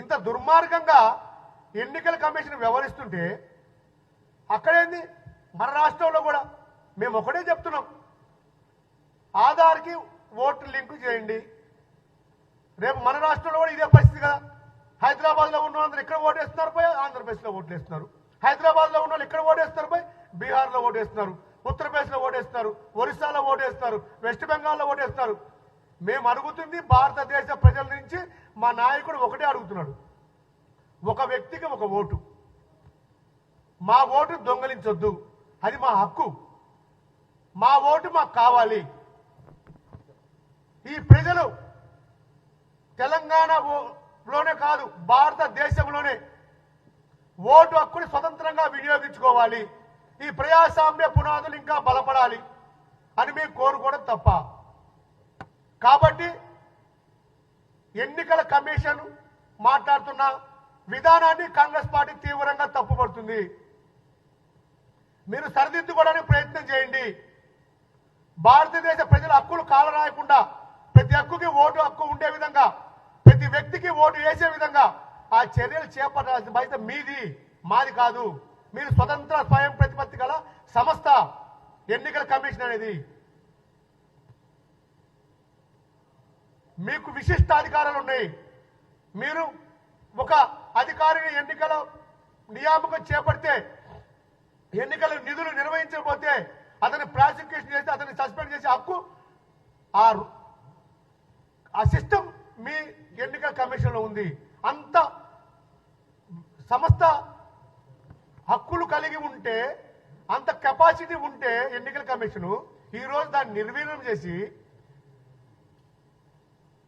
ఇంత దుర్మార్గంగా ఎన్నికల కమిషన్ వ్యవహరిస్తుంటే అక్కడేంది? మన రాష్ట్రంలో కూడా మేము ఒకటే చెప్తున్నాం. ఆధార్కి ఓటు లింకు చేయండి. రేపు మన రాష్ట్రంలో కూడా ఇదే పరిస్థితి కదా. హైదరాబాద్లో ఉన్న వాళ్ళందరూ ఇక్కడ ఓటేస్తున్నారు పోయి ఆంధ్రప్రదేశ్లో ఓట్లు వేస్తున్నారు హైదరాబాద్లో ఉన్న వాళ్ళు ఇక్కడ ఓటేస్తున్నారు పోయి బీహార్లో ఓటేస్తున్నారు. ఉత్తరప్రదేశ్లో ఓటేస్తున్నారు. ఒరిస్సాలో ఓటేస్తున్నారు. వెస్ట్ బెంగాల్లో ఓటేస్తున్నారు. మేము అడుగుతుంది భారతదేశ ప్రజల నుంచి మా నాయకుడు ఒకటే అడుగుతున్నాడు. ఒక వ్యక్తికి ఒక ఓటు. మా ఓటు దొంగలించొద్దు. అది మా హక్కు. మా ఓటు మాకు కావాలి. ఈ ప్రజలు తెలంగాణలోనే కాదు భారతదేశంలోనే ఓటు హక్కుని స్వతంత్రంగా వినియోగించుకోవాలి. ఈ ప్రజాస్వామ్య పునాదులు ఇంకా బలపడాలి అని మేము కోరుకోవడం తప్ప. కాబట్టి ఎన్నికల కమిషన్ మాట్లాడుతున్న విధానాన్ని కాంగ్రెస్ పార్టీ తీవ్రంగా తప్పుపడుతుంది. మీరు సరిదిద్దుకోవడానికి ప్రయత్నం చేయండి. భారతదేశ ప్రజల హక్కులు కాలరాయకుండా ప్రతి హక్కుకి ఓటు హక్కు ఉండే విధంగా ప్రతి వ్యక్తికి ఓటు వేసే విధంగా ఆ చర్యలు చేపట్టాల్సిన బాధ్యత మీది మాది కాదు. మీరు స్వతంత్ర స్వయం ప్రతిపత్తి గల సంస్థ ఎన్నికల కమిషన్ అనేది. మీకు విశిష్ట అధికారాలు ఉన్నాయి. మీరు ఒక అధికారిని ఎన్నికల నియామకం చేపడితే ఎన్నికల నిధులు నిర్వహించకపోతే అతని ప్రాసిక్యూషన్ చేసి అతన్ని సస్పెండ్ చేసే హక్కు ఆ ఆ సిస్టమ్ మీ ఎన్నికల కమిషన్లో ఉంది. అంత సమస్త హక్కులు కలిగి ఉంటే అంత కెపాసిటీ ఉంటే ఎన్నికల కమిషను ఈరోజు దాన్ని నిర్వీర్యం చేసి